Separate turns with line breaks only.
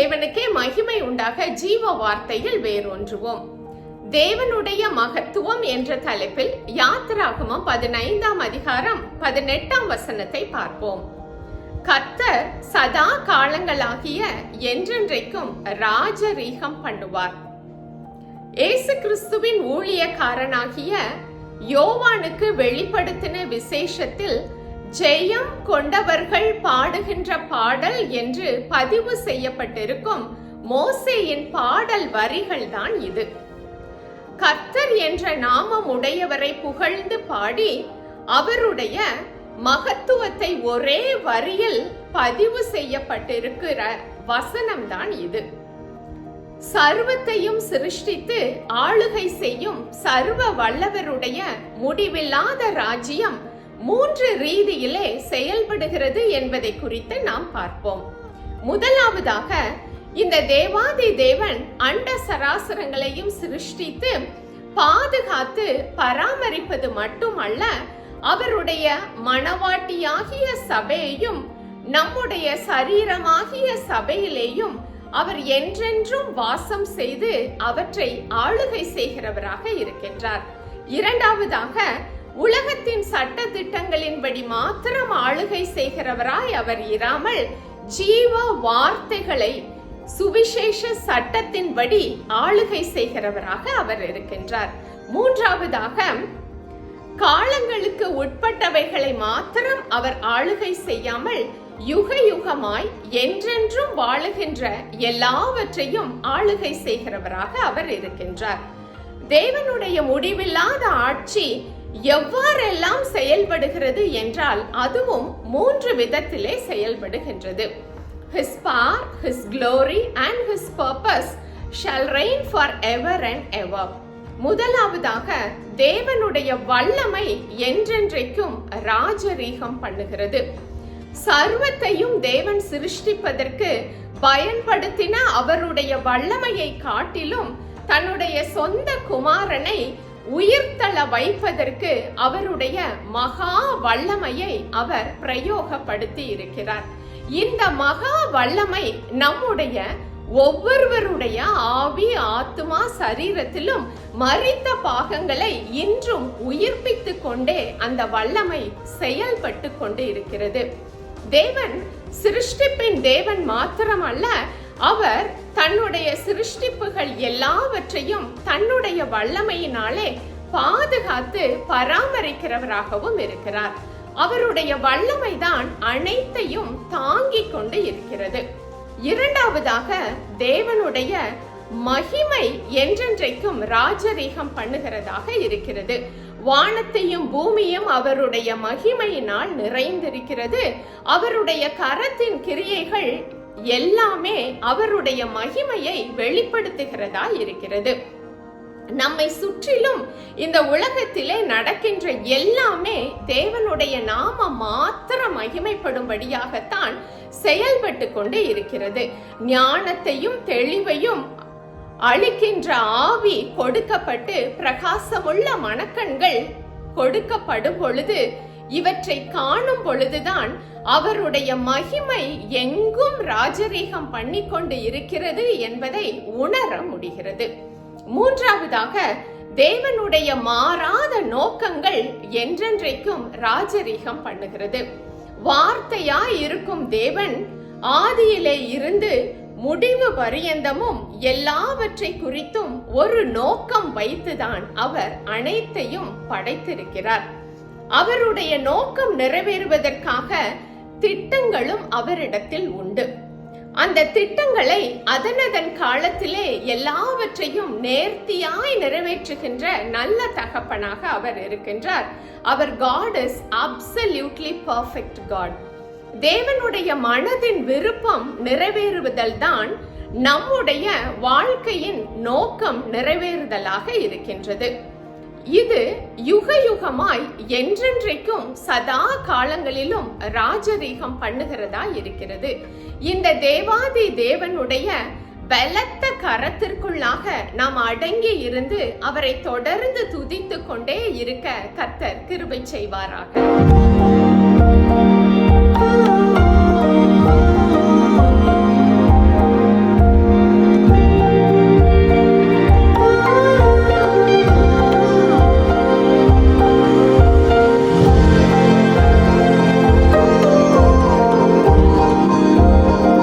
தேவனுக்கே மகிமை உண்டாக ஜீவ வார்த்தையில் வேரூன்றுவோம். தேவனுடைய மகத்துவம் என்ற தலைப்பில் யாத்திராகமம் பதினைந்தாம் அதிகாரம் பதினெட்டாம் வசனத்தை பார்ப்போம். கர்த்தர் சதா காலங்களாகிய என்றென்றைக்கும் ராஜரீகம் பண்ணுவார். இயேசு கிறிஸ்துவின் ஊழியக்காரனாகிய யோவானுக்கு வெளிப்படுத்தின விசேஷத்தில் ஜெயம் கொண்டவர்கள் பாடுகின்ற பாடல் என்று பதிவு செய்யப்பட்டிருக்கும் மோசேயின் பாடல் வரிகள் தான் இது. கர்த்தர் என்ற நாமம் உடையவரை புகழ்ந்து பாடி அவருடைய மகத்துவத்தை ஒரே வரியில் பதிவு செய்யப்பட்டிருக்கிற வசனம்தான் இது. சர்வத்தையும் சிருஷ்டித்து ஆளுகை செய்யும் சர்வ வல்லவருடைய முடிவில்லாத ராஜ்யம் மூன்று ரீதியிலே செயல்படுகிறது என்பதை குறித்து நாம் பார்ப்போம். முதலாவதாக இந்த தேவாதி தேவன் அண்ட சராசரங்களையும் சிருஷ்டித்து பாதுகாத்து பராமரிப்பது மட்டுமல்ல அவருடைய மணவாட்டியாகிய சபையையும் நம்முடைய சரீரமாகிய சபையிலேயும் அவர் என்றென்றும் வாசம் செய்து அவற்றை ஆளுகை செய்கிறவராக இருக்கின்றார். இரண்டாவதாக உலகத்தின் சட்ட திட்டங்களின்படி மாத்திரம் ஆளுகை செய்கிறவராய் அவர் இராமல் ஜீவ வார்த்தைகளை சுவிசேஷ சட்டத்தின்படி ஆளுகை செய்கிறவராக அவர் இருக்கின்றார். மூன்றாவதாக காலங்களுக்கு உட்பட்டவைகளை மாத்திரம் அவர் ஆளுகை செய்யாமல் யுக யுகமாய் என்றென்றும் வாழுகின்ற எல்லாவற்றையும் ஆளுகை செய்கிறவராக அவர் இருக்கின்றார். தேவனுடைய முடிவில்லாத ஆட்சி எவ்வாறெல்லாம் செயல்படுகிறது என்றால் அதுவும் மூன்று விதத்திலே செயல்படுகின்றது His power, His glory and His purpose shall reign for ever and ever. முதலாவதாக தேவனுடைய வல்லமை என்றென்றைக்கும் ராஜரீகம் பண்ணுகிறது சர்வத்தையும் தேவன் சிருஷ்டிப்பதற்கு பயன்படுத்தின அவருடைய வல்லமையை காட்டிலும் தன்னுடைய சொந்த குமாரனை உயிர்த்தள வைப்பதற்கு அவருடைய மகா வல்லமையை அவர் பிரயோகப்படுத்தி இருக்கிறார். இந்த மகா வல்லமை நம்முடைய ஒவ்வொருவருடைய ஆவி ஆத்மா சரீரத்திலும் மறித்த பாகங்களை இன்றும் உயிர்ப்பித்து கொண்டே அந்த வல்லமை செயல்பட்டு கொண்டு இருக்கிறது தேவன் சிருஷ்டிப்பின் தேவன் மாத்திரமல்ல அவர் தன்னுடைய சிருஷ்டிப்புகள் எல்லாவற்றையும் தன்னுடைய வல்லமையினாலே பாதுகாத்து பராமரிக்கிறவராகவும் இருக்கிறார். அவருடைய வல்லமைதான் அனைத்தையும் தாங்கிக் கொண்டு இருக்கிறது. இரண்டாவதாக தேவனுடைய மகிமை என்றென்றைக்கும் ராஜரீகம் பண்ணுகிறதாக இருக்கிறது. வானத்தையும் பூமியும் அவருடைய மகிமையினால் நிறைந்திருக்கிறது. அவருடைய கரத்தின் கிரியைகள் எல்லாமே அவருடைய மகிமையை வெளிப்படுத்துகிறதா இருக்கிறது. நம்மை சுற்றிலும் இந்த உலகத்திலே நடக்கின்ற எல்லாமே தேவனுடைய நாம மாத்திர மகிமைப்படும்படியாகத்தான் செயல்பட்டு கொண்டு இருக்கிறது. ஞானத்தையும் தெளிவையும் அளிக்கின்ற ஆவி கொடுக்கப்பட்டு பிரகாசமுள்ள மனக்கண்கள் கொடுக்கப்படும் பொழுது இவற்றை காணும் பொழுதுதான் அவருடைய மகிமை எங்கும் ராஜரீகம் பண்ணி கொண்டு இருக்கிறது என்பதை உணர முடிகிறது. மூன்றாவதாக தேவனுடைய மாறாத நோக்கங்கள் என்றென்றைக்கும் ராஜரீகம் பண்ணுகிறது. வார்த்தையாய் இருக்கும் தேவன் ஆதியிலே இருந்து முடிவு பரியந்தமும் எல்லாவற்றை குறித்தும் ஒரு நோக்கம் வைத்துதான் அவர் அனைத்தையும் படைத்திருக்கிறார். அவருடைய நோக்கம் நிறைவேறுவதற்காக திட்டங்களும் அவரிடத்தில் உண்டு. அந்த திட்டங்களை அதனதன் காலத்திலே எல்லாவற்றையும் நேர்த்தியாய் நிறைவேற்றுகின்ற நல்ல தகப்பனாக அவர் இருக்கின்றார். அவர் God is absolutely perfect God தேவனுடைய மனதின் விருப்பம் நிறைவேறுவதல் தான் நம்முடைய வாழ்க்கையின் நோக்கம் நிறைவேறுதலாக இருக்கின்றது. இது யுக யுகமாய் என்றென்றைக்கும் சதா காலங்களிலும் ராஜரீகம் பண்ணுகிறதா இருக்கிறது. இந்த தேவாதி தேவனுடைய பலத்த கரத்திற்குள்ளாக நாம் அடங்கி இருந்து அவரை தொடர்ந்து துதித்து கொண்டே இருக்க கர்த்தர் கிருபை செய்வாராக.